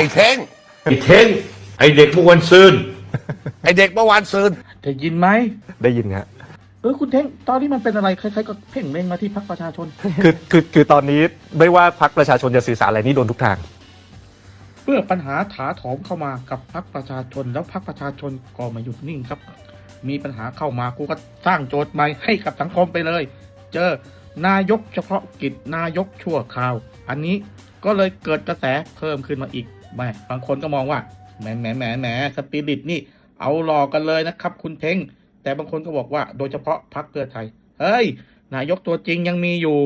ไอ้เท่งไอ้เท้งไอ้เด็กเมื่อวันซืนไอ้เด็กเมื่อวานซืนได้ยินไหม ได้ยินฮะ เออคุณเท้งตอนนี้มันเป็นอะไรใครๆก็เพ่งเล็งมาที่พักประชาชน คือคือคือตอนนี้ไม่ว่าพักประชาชนจะสื่อสารอะไรนี่โดนทุกทาง เพื่อปัญหาถาโถมเข้ามากับพักประชาชน แล้วพักประชาชนก็ไมาหยุดนิ่งครับ มีปัญหาเข้ามากูก็สร้างโจทย์ใหม่ให้กับสังคมไปเลย เจอนายกเฉพาะกิจนายกชั่วคราว อันนี้ก็เลยเกิดกระแสเพิ่มขึ้นมาอีก แหมบางคนก็มองว่าแหมแหมแหมแหมสปิริตนี่ เอาหลอกกันเลยนะครับ คุณเท้งแต่บางคนก็บอกว่า โดยเฉพาะพักเพื่อไทย เฮ้ย นายกตัวจริงยังมีอยู่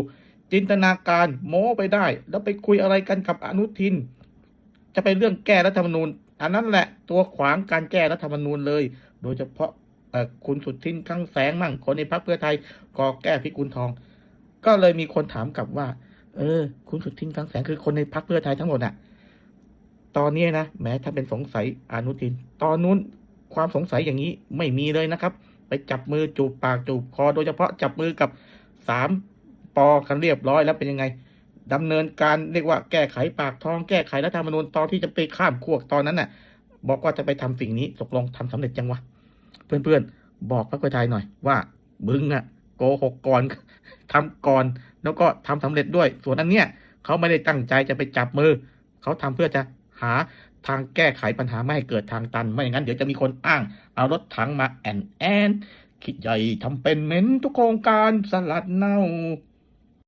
จินตนาการโม้ไปได้ แล้วไปคุยอะไรกันกับอนุทิน จะไปเรื่องแก้รัฐธรรมนูญ อันนั้นแหละตัวขวางการแก้รัฐธรรมนูญเลย โดยเฉพาะคุณสุทินคลังแสงมั่งคนในพรรคเพื่อไทยก็แก้พิกุลทอง ก็เลยมีคนถามกลับว่า เออ คุณสุทินคลังแสงคือคนในพรรคเพื่อไทยทั้งหมดน่ะ ตอนนี้นะแม้ถ้าเป็นสงสัยอนุทิน ตอนนู้นความสงสัยอย่างนี้ไม่มีเลยนะครับ ไปจับมือจูบปากจูบคอ โดยเฉพาะจับมือกับสามปอกันเรียบร้อยแล้วเป็นยังไงดำเนินการเรียกว่าแก้ไขปากท้องแก้ไขรัฐธรรมนูญตอนที่จะไปข้ามขั้วตอนนั้นน่ะ บอกว่าจะไปทำสิ่งนี้ตกลงทำสำเร็จยังวะเพื่อนๆ บอกพรรคเพื่อไทยหน่อยว่ามึงอะโกหกก่อนทำก่อนแล้วก็ทำสำเร็จด้วย ส่วนอันเนี้ยเขาไม่ได้ตั้งใจจะไปจับมือ เขาทำเพื่อจะ หาทางแก้ไขปัญหาไม่ให้เกิดทางตัน ไม่อย่างนั้นเดี๋ยวจะมีคนอ้าง เอารถถังมาแอนแอนคิดใหญ่ทำเป็นเหม็นทุกโครงการสลัดเน่า